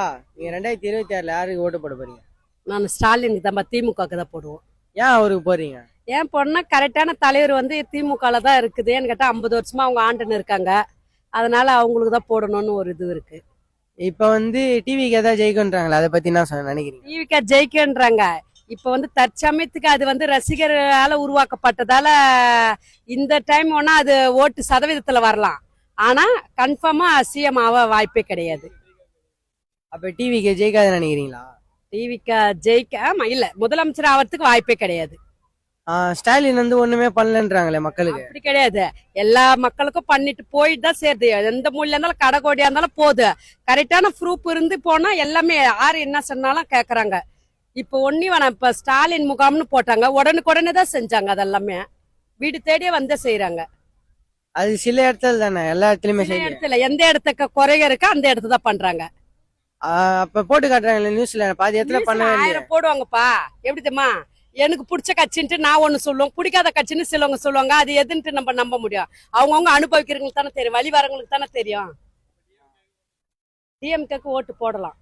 நீங்க ரெண்டாயிரத்தி இருபத்தி ஆறுல யாருக்கு ஓட்டு போட போறீங்க? நான் ஸ்டாலினுக்கு தான் திமுகவுக்கு தான் போடுவோம். ஏன் அவருக்கு போறீங்க? ஏன் பொண்ணா கரெக்டான தலைவர் வந்து திமுகல தான் இருக்குது. ஏன்னு கேட்டால் ஐம்பது வருஷமா அவங்க ஆண்டுன்னு இருக்காங்க. அதனால அவங்களுக்கு தான் போடணும்னு ஒரு இது இருக்கு. இப்ப வந்து டிவிக்கு ஏதாவது ஜெயிக்குன்றாங்களே அதை பத்தி சொன்ன நினைக்கிறீங்க? டிவிக்கா ஜெயிக்கன்றாங்க இப்ப வந்து தற்சமயத்துக்கு அது வந்து ரசிகரால உருவாக்கப்பட்டதால இந்த டைம் வேணா அது ஓட்டு சதவீதத்துல வரலாம். ஆனா கன்ஃபார்மா சிஎம் ஆக வாய்ப்பே கிடையாது. அப்ப டிவிக்கு ஜெயிக்காது நினைக்கிறீங்களா? டிவிக்கா ஜெயிக்க இல்ல முதலமைச்சர் ஆகிறதுக்கு வாய்ப்பே கிடையாது. ஸ்டாலின் வந்து ஒண்ணுமே பண்ணலன்றாங்களே மக்களுக்கு? அப்படி கிடையாது. எல்லா மக்களுக்கும் பண்ணிட்டு போயிட்டு தான் சேருது. எந்த மூலையில இருந்தாலும் கடை கோடியா இருந்தாலும் போகுது. கரெக்டான ப்ரூஃப் இருந்து போனா எல்லாமே யாரு என்ன சொன்னாலும் கேக்குறாங்க. இப்ப ஒன்னி வேணாம். இப்ப ஸ்டாலின் முகாம்னு போட்டாங்க. உடனுக்குடனே தான் செஞ்சாங்க அதெல்லாமே. வீடு தேடியே வந்து செய்யறாங்க அது சில இடத்துல தானே? எல்லா இடத்துலயுமே இடத்துல. எந்த இடத்துக்கு குறைய இருக்கோ அந்த இடத்துல தான் பண்றாங்க. அப்ப போட்டு காட்டுறாங்களே நியூஸ்ல பாதி இல்லையே ஆயிரம் போடுவாங்கப்பா. எப்படி தெரியுமா? எனக்கு பிடிச்ச கட்சின்ட்டு நான் ஒண்ணு சொல்லுவோம் பிடிக்காத கட்சின்னு சிலவங்க சொல்லுவாங்க. அது எதுன்ட்டு நம்ம நம்ப முடியும். அவங்கவுங்க அனுபவிக்கிறவங்களுக்கு தானே தெரியும். வழி வரவங்களுக்கு தானே தெரியும். டிஎம்கேக்கு ஓட்டு போடலாம்.